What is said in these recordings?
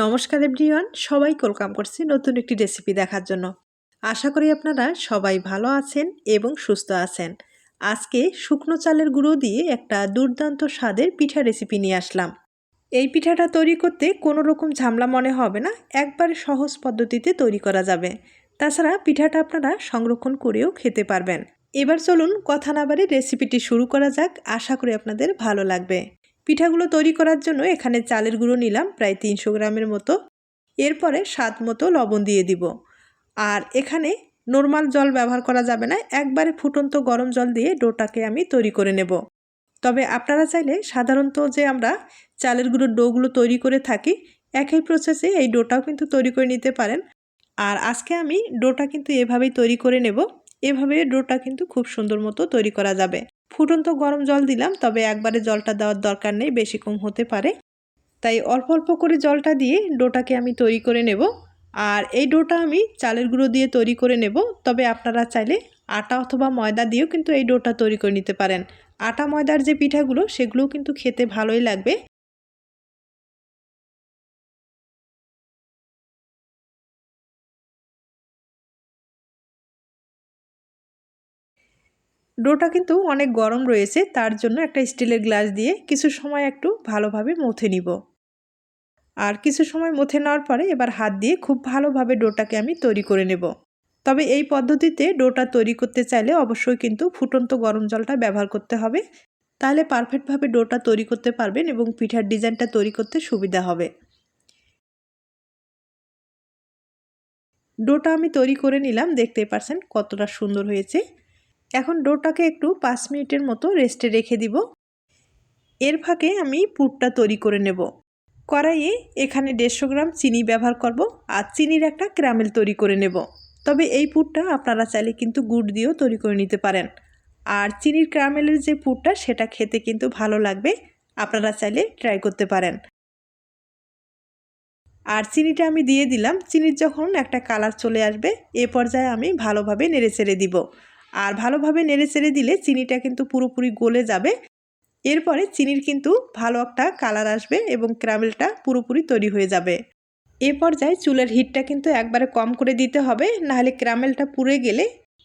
নমস্কার এভরিওয়ান সবাই ওয়েলকাম করছি নতুন একটি রেসিপি দেখার জন্য। আশা করি আপনারা সবাই ভালো আছেন এবং সুস্থ আছেন। আজকে শুকনো চালের গুঁড়ো দিয়ে একটা দুর্দান্ত স্বাদের পিঠা রেসিপি নিয়ে আসলাম। এই পিঠাটা তৈরি করতে কোনো রকম ঝামলা মনে হবে না, একবারে সহজ পদ্ধতিতে তৈরি করা যাবে। তাছাড়া পিঠাটা আপনারা সংরক্ষণ করেও খেতে পারবেন। এবার চলুন কথা না বাড়ি রেসিপিটি শুরু করা যাক, আশা করি আপনাদের ভালো লাগবে। পিঠাগুলো তৈরি করার জন্য এখানে চালের গুঁড়ো নিলাম, প্রায় তিনশো গ্রামের মতো। এরপরে স্বাদ মতো লবণ দিয়ে দিব। আর এখানে নর্মাল জল ব্যবহার করা যাবে না, একবারে ফুটন্ত গরম জল দিয়ে ডোটাকে আমি তৈরি করে নেব। তবে আপনারা চাইলে সাধারণত যে আমরা চালের গুঁড়ো ডোগুলো তৈরি করে থাকি, একই প্রসেসে এই ডোটাও কিন্তু তৈরি করে নিতে পারেন। আর আজকে আমি ডোটা কিন্তু এভাবেই তৈরি করে নেব, এভাবে ডোটা কিন্তু খুব সুন্দর মতো তৈরি করা যাবে। ফুটন্ত গরম জল দিলাম, তবে একবারে জলটা দেওয়ার দরকার নেই, বেশি কম হতে পারে। তাই অল্প অল্প করে জলটা দিয়ে ডোটাকে আমি তৈরি করে নেব। আর এই ডোটা আমি চালের গুঁড়ো দিয়ে তৈরি করে নেব, তবে আপনারা চাইলে আটা অথবা ময়দা দিয়েও কিন্তু এই ডোটা তৈরি করে নিতে পারেন। আটা, ময়দার যে পিঠাগুলো, সেগুলোও কিন্তু খেতে ভালোই লাগবে। ডোটা কিন্তু অনেক গরম রয়েছে, তার জন্য একটা স্টিলের গ্লাস দিয়ে কিছু সময় একটু ভালোভাবে মথে নিব। আর কিছু সময় মথে নেওয়ার পরে এবার হাত দিয়ে খুব ভালোভাবে ডোটাকে আমি তৈরি করে নেব। তবে এই পদ্ধতিতে ডোটা তৈরি করতে চাইলে অবশ্যই কিন্তু ফুটন্ত গরম জলটা ব্যবহার করতে হবে। তাহলে পারফেক্টভাবে ডোটা তৈরি করতে পারবেন এবং পিঠার ডিজাইনটা তৈরি করতে সুবিধা হবে। ডোটা আমি তৈরি করে নিলাম, দেখতেই পারছেন কতটা সুন্দর হয়েছে। এখন ডোটাকে একটু পাঁচ মিনিটের মতো রেস্টে রেখে দিব। এর ফাঁকে আমি পুরটা তৈরি করে নেব। কড়াইয়ে এখানে দেড়শো গ্রাম চিনি ব্যবহার করব আর চিনির একটা ক্যারামেল তৈরি করে নেব। তবে এই পুরটা আপনারা চাইলে কিন্তু গুড় দিয়েও তৈরি করে নিতে পারেন। আর চিনির ক্যারামেলের যে পুরটা, সেটা খেতে কিন্তু ভালো লাগবে। আপনারা চাইলে ট্রাই করতে পারেন। আর চিনিটা আমি দিয়ে দিলাম। চিনির যখন একটা কালার চলে আসবে, এ পর্যায়ে আমি ভালোভাবে নেড়ে চেড়ে দিব। আর ভালোভাবে নেড়ে চেড়ে দিলে চিনিটা কিন্তু পুরোপুরি গলে যাবে। এরপরে চিনির কিন্তু ভালো একটা কালার আসবে এবং ক্যারামেলটা পুরোপুরি তৈরি হয়ে যাবে। এ পর্যায়ে চুলের হিটটা কিন্তু একবারে কম করে দিতে হবে, নাহলে ক্যারামেলটা পুড়ে গেলে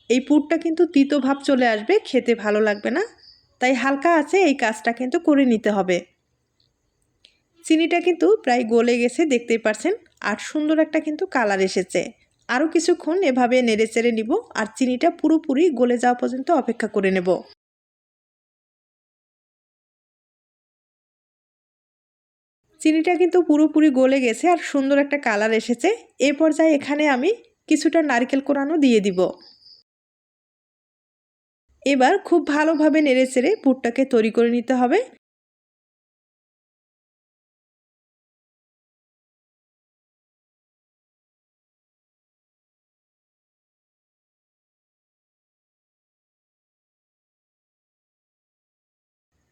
এই পুরটা কিন্তু তিতো ভাব চলে আসবে, খেতে ভালো লাগবে না। তাই হালকা আছে এই কাজটা কিন্তু করে নিতে হবে। চিনিটা কিন্তু প্রায় গলে গেছে, দেখতেই পারছেন। আর সুন্দর একটা কিন্তু কালার এসেছে। আরও কিছুক্ষণ এভাবে নেড়ে চেড়ে নিব আর চিনিটা পুরোপুরি গলে যাওয়া পর্যন্ত অপেক্ষা করে নেব। চিনিটা কিন্তু পুরোপুরি গলে গেছে আর সুন্দর একটা কালার এসেছে। এ পর্যায়ে এখানে আমি কিছুটা নারকেল কোরানো দিয়ে দিব। এবার খুব ভালোভাবে নেড়ে চেড়ে পুরটাকে তৈরি করে নিতে হবে।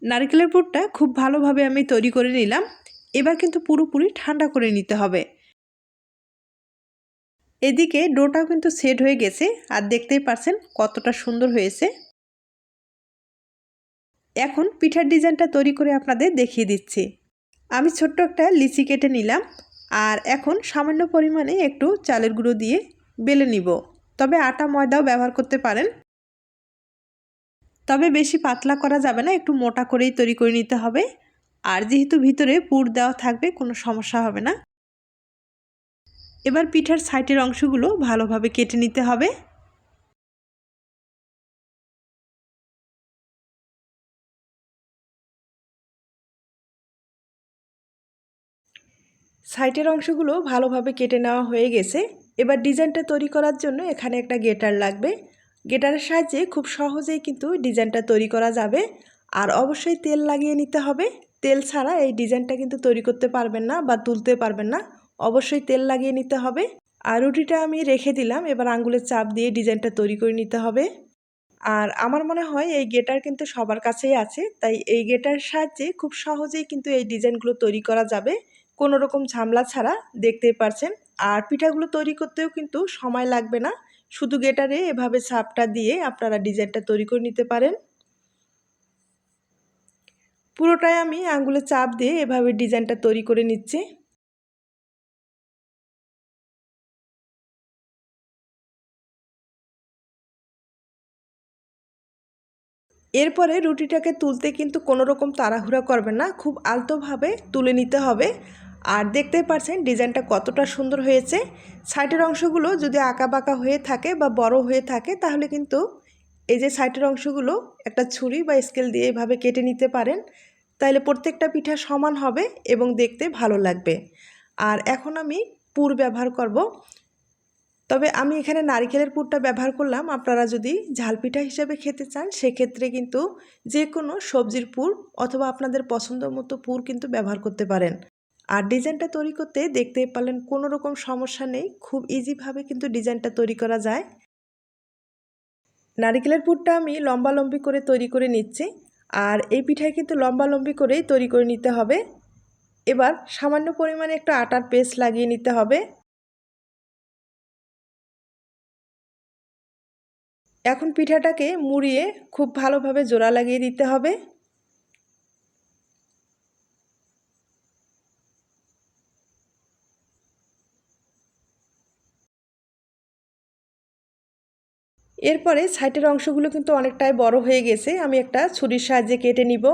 নারকেলের পুরটা খুব ভালোভাবে আমি তৈরি করে নিলাম। এবার কিন্তু পুরোপুরি ঠান্ডা করে নিতে হবে। এদিকে ডোটাও কিন্তু সেট হয়ে গেছে আর দেখতেই পারছেন কতটা সুন্দর হয়েছে। এখন পিঠার ডিজাইনটা তৈরি করে আপনাদের দেখিয়ে দিচ্ছি। আমি ছোট্ট একটা লিচি কেটে নিলাম আর এখন সামান্য পরিমাণে একটু চালের গুঁড়ো দিয়ে বেলে নিব। তবে আটা ময়দাও ব্যবহার করতে পারেন। তবে বেশি পাতলা করা যাবে না, একটু মোটা করেই তৈরি করে নিতে হবে। আর যেহেতু ভিতরে পুর দেওয়া থাকবে, কোনো সমস্যা হবে না। এবার পিঠার সাইটের অংশগুলো ভালোভাবে কেটে নিতে হবে। সাইটের অংশগুলো ভালোভাবে কেটে নেওয়া হয়ে গেছে। এবার ডিজাইনটা তৈরি করার জন্য এখানে একটা গেটার লাগবে। গেটারের সাহায্যে খুব সহজেই কিন্তু ডিজাইনটা তৈরি করা যাবে। আর অবশ্যই তেল লাগিয়ে নিতে হবে। তেল ছাড়া এই ডিজাইনটা কিন্তু তৈরি করতে পারবেন না বা তুলতে পারবেন না। অবশ্যই তেল লাগিয়ে নিতে হবে। আর রুটিটা আমি রেখে দিলাম। এবার আঙ্গুলের চাপ দিয়ে ডিজাইনটা তৈরি করে নিতে হবে। আর আমার মনে হয় এই গেটার কিন্তু সবার কাছেই আছে। তাই এই গেটার সাহায্যে খুব সহজেই কিন্তু এই ডিজাইনগুলো তৈরি করা যাবে। কোনো রকম ঝামলা ছাড়া, দেখতেই পারছেন। আর পিঠাগুলো তৈরি করতেও কিন্তু সময় লাগবে না। শুধু গেটারে এভাবে সাপটা দিয়ে আপনারা ডিজাইনটা তৈরি করে নিতে পারেন। পুরোটাই আমি আঙ্গুলে চাপ দিয়ে এভাবে ডিজাইনটা তৈরি করে নিচ্ছি। এরপরে রুটিটাকে তুলতে কিন্তু কোনোরকম তাড়াহুড়া করবে না, খুব আলতোভাবে তুলে নিতে হবে। আর দেখতেই পারছেন ডিজাইনটা কতটা সুন্দর হয়েছে। সাইটের অংশগুলো যদি আঁকা বাঁকা হয়ে থাকে বা বড় হয়ে থাকে, তাহলে কিন্তু এই যে সাইটের অংশগুলো একটা ছুরি বা স্কেল দিয়ে এভাবে কেটে নিতে পারেন। তাহলে প্রত্যেকটা পিঠা সমান হবে এবং দেখতে ভালো লাগবে। আর এখন আমি পুর ব্যবহার করব। তবে আমি এখানে নারিকেলের পুরটা ব্যবহার করলাম। আপনারা যদি ঝাল পিঠা হিসেবে খেতে চান, সেক্ষেত্রে কিন্তু যে কোনো সবজির পুর অথবা আপনাদের পছন্দ মতো পুর কিন্তু ব্যবহার করতে পারেন। আর ডিজাইনটা তৈরি করতে দেখতে পারলেন কোনো রকম সমস্যা নেই, খুব ইজিভাবে কিন্তু ডিজাইনটা তৈরি করা যায়। নারিকেলের পুরটা আমি লম্বালম্বি করে তৈরি করে নিচ্ছি, আর এই পিঠায় কিন্তু লম্বালম্বি করেই তৈরি করে নিতে হবে। এবার সামান্য পরিমাণে একটা আটার পেস্ট লাগিয়ে নিতে হবে। এখন পিঠাটাকে মুড়িয়ে খুব ভালোভাবে জোড়া লাগিয়ে দিতে হবে। এরপরে সাইটের অংশগুলো কিন্তু অনেকটাই বড় হয়ে গেছে। আমি একটা ছুরির সাহায্যে কেটে নিব।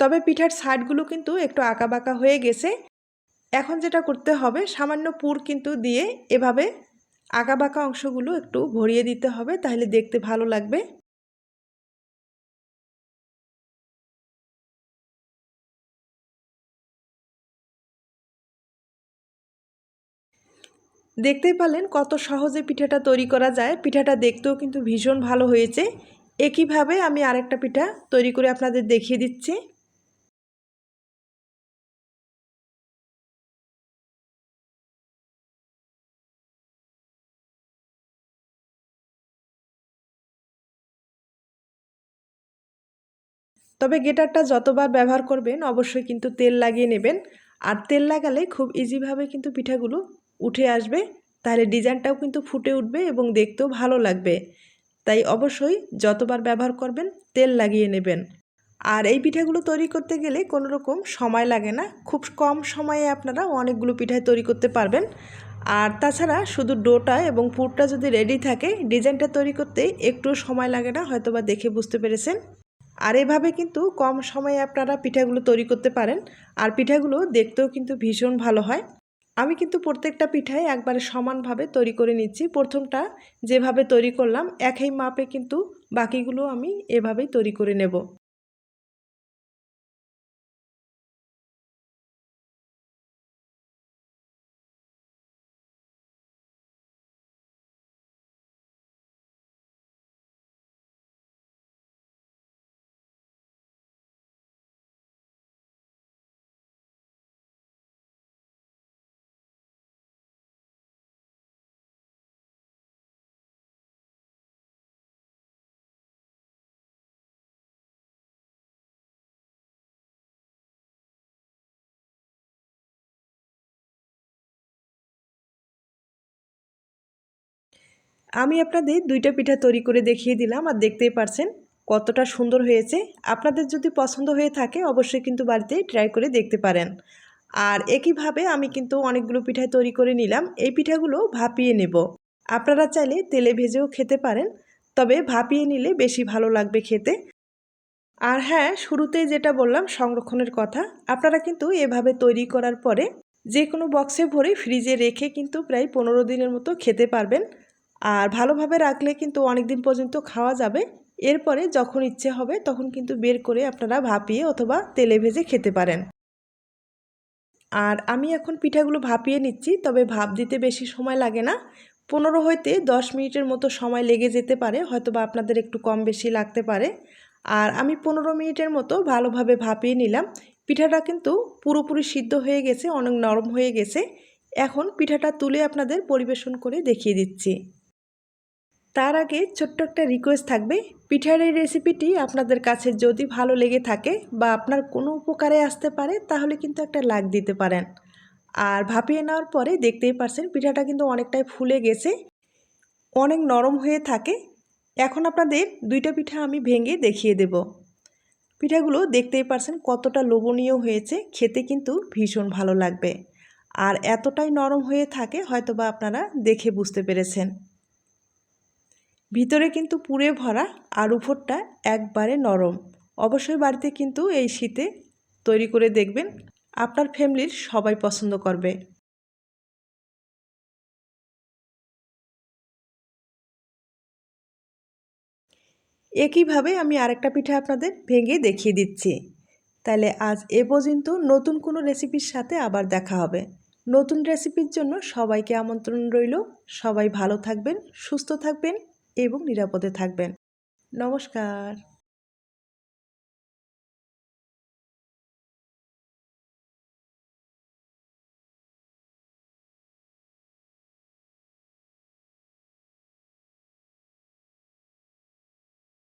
তবে পিঠার সাইডগুলো কিন্তু একটু আঁকা বাঁকা হয়ে গেছে। এখন যেটা করতে হবে, সামান্য পুর কিন্তু দিয়ে এভাবে আঁকা বাঁকা অংশগুলো একটু ভরিয়ে দিতে হবে, তাহলে দেখতে ভালো লাগবে। দেখতেই পারলেন কত সহজে পিঠাটা তৈরি করা যায়। পিঠাটা দেখতেও কিন্তু ভীষণ ভালো হয়েছে। একইভাবে আমি আরেকটা পিঠা তৈরি করে আপনাদের দেখিয়ে দিচ্ছি। তবে গেটারটা যতবার ব্যবহার করবেন, অবশ্যই কিন্তু তেল লাগিয়ে নেবেন। আর তেল লাগালে খুব ইজিভাবে কিন্তু পিঠাগুলো উঠে আসবে, তাহলে ডিজাইনটাও কিন্তু ফুটে উঠবে এবং দেখতেও ভালো লাগবে। তাই অবশ্যই যতবার ব্যবহার করবেন, তেল লাগিয়ে নেবেন। আর এই পিঠাগুলো তৈরি করতে গেলে কোনো রকম সময় লাগে না। খুব কম সময়ে আপনারা অনেকগুলো পিঠায় তৈরি করতে পারবেন। আর তাছাড়া শুধু ডোটা এবং পুরটা যদি রেডি থাকে, ডিজাইনটা তৈরি করতে একটু সময় লাগে না হয়তো বা দেখে বুঝতে পেরেছেন। আর এভাবে কিন্তু কম সময়ে আপনারা পিঠাগুলো তৈরি করতে পারেন। আর পিঠাগুলো দেখতেও কিন্তু ভীষণ ভালো হয়। আমি কিন্তু প্রত্যেকটা পিঠাই একবারে সমানভাবে তৈরি করে নিচ্ছি। প্রথমটা যেভাবে তৈরি করলাম, একই মাপে কিন্তু বাকিগুলো আমি এভাবেই তৈরি করে নেব। আমি আপনাদের দুইটা পিঠা তৈরি করে দেখিয়ে দিলাম আর দেখতেই পারছেন কতটা সুন্দর হয়েছে। আপনাদের যদি পছন্দ হয়ে থাকে অবশ্যই কিন্তু বাড়িতে ট্রাই করে দেখতে পারেন। আর একইভাবে আমি কিন্তু অনেকগুলো পিঠাই তৈরি করে নিলাম। এই পিঠাগুলো ভাপিয়ে নেব। আপনারা চাইলে তেলে ভেজেও খেতে পারেন, তবে ভাপিয়ে নিলে বেশি ভালো লাগবে খেতে। আর হ্যাঁ শুরুতেই যেটা বললাম সংরক্ষণের কথা, আপনারা কিন্তু এভাবে তৈরি করার পরে যে কোনো বক্সে ভরে ফ্রিজে রেখে কিন্তু প্রায় পনেরো দিনের মতো খেতে পারবেন। আর ভালোভাবে রাখলে কিন্তু অনেক দিন পর্যন্ত খাওয়া যাবে। এরপরে যখন ইচ্ছে হবে তখন কিন্তু বের করে আপনারা ভাপিয়ে অথবা তেলে ভেজে খেতে পারেন। আর আমি এখন পিঠাগুলো ভাপিয়ে নিচ্ছি, তবে ভাপ দিতে বেশি সময় লাগে না। পনেরো হইতে দশ মিনিটের মতো সময় লেগে যেতে পারে হয়তো বা আপনাদের একটু কম বেশি লাগতে পারে। আর আমি পনেরো মিনিটের মতো ভালোভাবে ভাপিয়ে নিলাম। পিঠাটা কিন্তু পুরোপুরি সিদ্ধ হয়ে গেছে, অনেক নরম হয়ে গেছে। এখন পিঠাটা তুলে আপনাদের পরিবেশন করে দেখিয়ে দিচ্ছি। তার আগে ছোট্ট একটা রিকোয়েস্ট থাকবে। পিঠার এই রেসিপিটি আপনাদের কাছে যদি ভালো লেগে থাকে বা আপনার কোনো উপকারে আসতে পারে, তাহলে কিন্তু একটা লাগ দিতে পারেন। আর ভাপিয়ে নেওয়ার পরে দেখতেই পারছেন, পিঠাটা কিন্তু অনেকটাই ফুলে গেছে, অনেক নরম হয়ে থাকে। এখন আপনাদের দুইটা পিঠা আমি ভেঙে দেখিয়ে দেব। পিঠাগুলো দেখতেই পারছেন কতটা লোভনীয় হয়েছে, খেতে কিন্তু ভীষণ ভালো লাগবে। আর এতটাই নরম হয়ে থাকে, হয়তোবা আপনারা দেখে বুঝতে পেরেছেন। ভিতরে কিন্তু পুরে ভরা আর উপরটা একবারে নরম। অবশ্যই বাড়িতে কিন্তু এই শীতে তৈরি করে দেখবেন, আপনার ফ্যামিলির সবাই পছন্দ করবে। একইভাবে আমি আরেকটা পিঠা আপনাদের ভেঙে দেখিয়ে দিচ্ছি। তাহলে আজ এ পর্যন্ত নতুন কোনো রেসিপির সাথে আবার দেখা হবে। নতুন রেসিপির জন্য সবাইকে আমন্ত্রণ রইল। সবাই ভালো থাকবেন, সুস্থ থাকবেন। এবং নিরাপদে থাকবেন। নমস্কার।